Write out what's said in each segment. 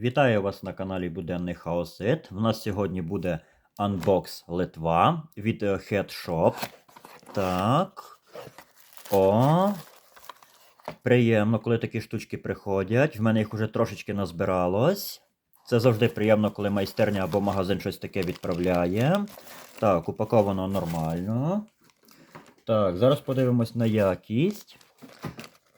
Вітаю вас на каналі Буденний Хаосит. В нас сьогодні буде Unbox Литва від е, Headshop. Так. О. Приємно, коли такі штучки приходять. В мене їх уже трошечки назбиралось. Це завжди приємно, коли майстерня або магазин щось таке відправляє. Так, упаковано нормально. Так, зараз подивимось на якість.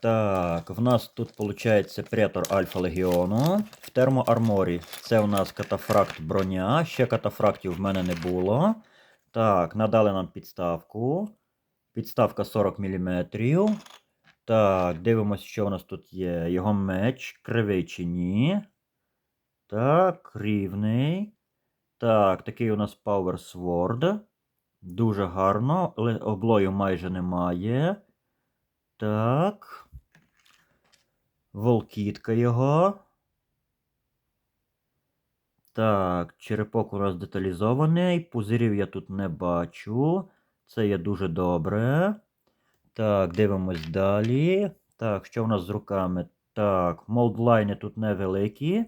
Так, в нас тут виходить претор Альфа Легіону в термоарморі. Це у нас катафракт броня. Ще катафрактів в мене не було. Так, надали нам підставку. Підставка 40 мм. Так, дивимося, що у нас тут є. Його меч, кривий чи ні. Так, рівний. Так, такий у нас Power Sword. Дуже гарно. Облою майже немає. Так. Волкітка його. Так, черепок у нас деталізований. Пузирів я тут не бачу. Це є дуже добре. Так, дивимось далі. Так, що в нас з руками? Так, молдлайни тут невеликі.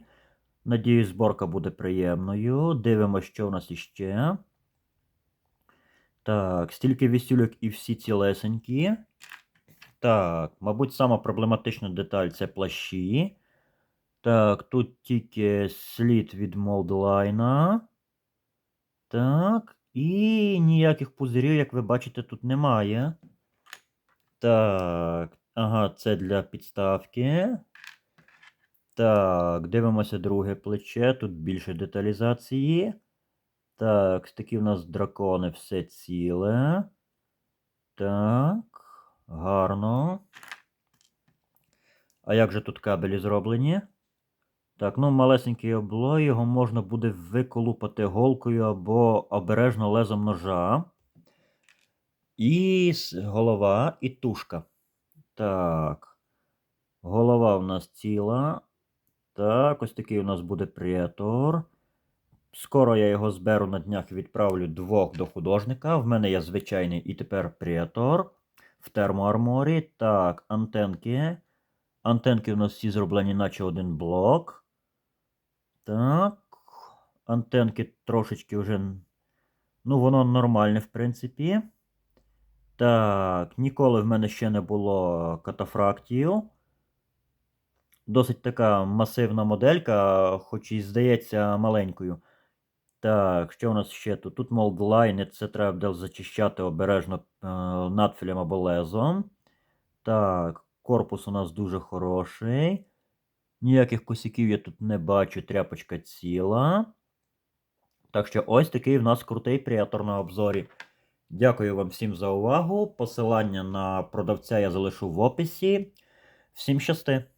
Надіюсь, зборка буде приємною. Дивимось, що у нас іще. Так, стільки вісюльок і всі цілесенькі. Так, мабуть, сама проблематична деталь це плащі. Так, тут тільки слід від молдлайна. Так. І ніяких пузирів, як ви бачите, тут немає. Так. Ага, це для підставки. Так, дивимося друге плече. Тут більше деталізації. Так, такі в нас дракони все ціле. Так. Гарно. А як же тут кабелі зроблені? Так, ну малесенький облой, його можна буде виколупати голкою або обережно лезом ножа. І голова і тушка. Так. Голова у нас ціла. Так, ось такий у нас буде претор. Скоро я його зберу на днях і відправлю двох до художника. В мене є звичайний і тепер претор в термоарморі. Так, антенки. Антенки у нас всі зроблені, наче один блок. Так. Антенки трошечки вже. Ну, воно нормальне, в принципі. Так, ніколи в мене ще не було катафрактів. Досить така масивна моделька, хоч і здається маленькою. Так, що у нас ще тут? Тут молдлайни, це треба буде зачищати обережно е, надфілем або лезом. Так, корпус у нас дуже хороший. Ніяких косяків я тут не бачу, тряпочка ціла. Так що ось такий в нас крутий приятор на обзорі. Дякую вам всім за увагу. Посилання на продавця я залишу в описі. Всім щасти!